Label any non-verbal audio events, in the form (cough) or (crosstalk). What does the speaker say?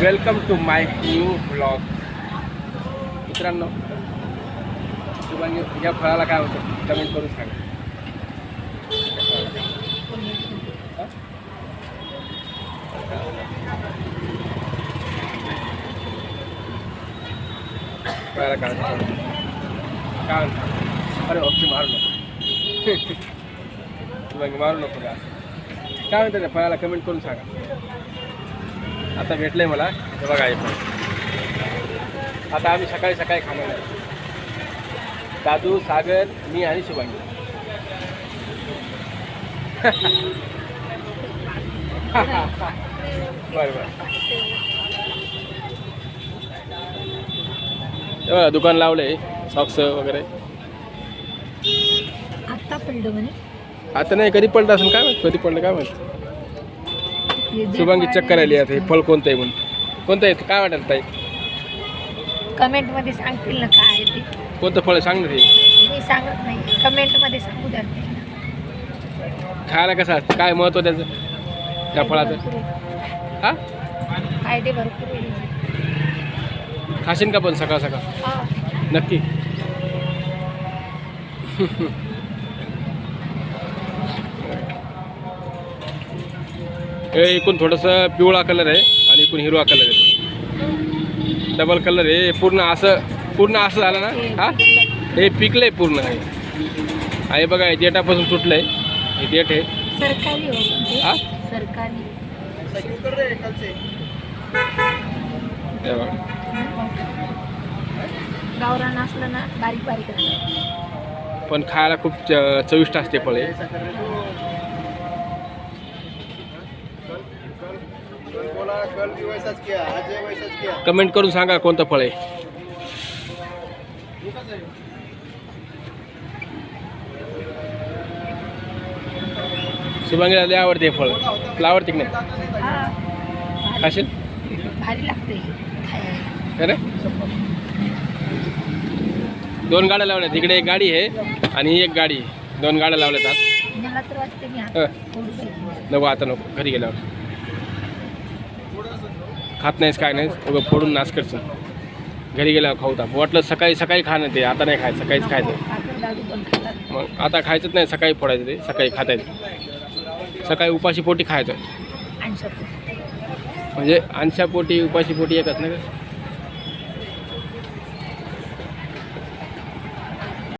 Welcome to my new blog मित्रांनो शुभांगी या फळाला काय होतं कमेंट करून सांगा हा? फळाला काय होतं? काय म्हणता अरे ओके मारू नको शुभांगी मारू नको का काय म्हणतात त्या फळाला कमेंट करून सांगा आता भेटलंय मला. हे बघा हे पण आता आम्ही सकाळी सकाळी खाणार आहे. दादू सागर मी आणि शुभांगी. बरं बरं दुकान लावलंय सॉक्स वगैरे. आत्ता पडलं म्हणे. आता नाही कधी पडलं असेल काय माहीत? कधी पडलं काय माहीत? शुभांगी चक्कर आली आता हे फळ कोणतं आहे म्हणून? कोणतं आहे? काय वाटत ताई? कमेंटमध्ये सांगतील ना काय आहे ते. कोणतं फळ आहे? सांग ना ते मी सांगत नाही. कमेंटमध्ये सांगू द्या. खायला कसं असतं? काय महत्त्व त्याचं? त्या फळाचं. हा? फायदे भरपूर आहे. खाशीन का पण सकाळ सकाळ? हा. नक्की. (laughs) एकूण थोडंसं पिवळा कलर आहे आणि एकूण हिरवा कलर आहे. डबल कलर आहे. हे पूर्ण असं पूर्ण असं झालं ना? हा हे? पिकलंय. पूर्ण. आहे आणि बघा हे देठापासून तुटलंय हे देठ आहे. हो. हा? सरकारी. हे बघा. गावरान असलं ना बारीक बारीक असतं. पण खायला खूप च- चविष्ट असते फळे. कमेंट करून सांगा कोणतं फळ आहे. शुभांगीला लय आवडते फळ. तुला आवडते की नाही? हा खाशील? भारी लागते. खायला अरे दोन गाड्या लावल्यात. इकडे एक गाडी आहे आणि एक गाडी. दोन गाड्या लावल्यात आज. हं. नको आता नको. घरी गेल्यावर. खात नाहीस काय नाहीस उगं फोडून नाश करशील. घरी गेल्यावर खाऊ टाक वाटलं सकाळी सकाळी खाणं ते आता नाही खायचं सकाळीच खायचं मग आता खायचंच नाही सकाळी फोडायचं ते सकाळी खाता येतं सकाळी उपाशी पोटी खायचं. म्हणजे अंशा पोटी उपाशी पोटी एकच नाही का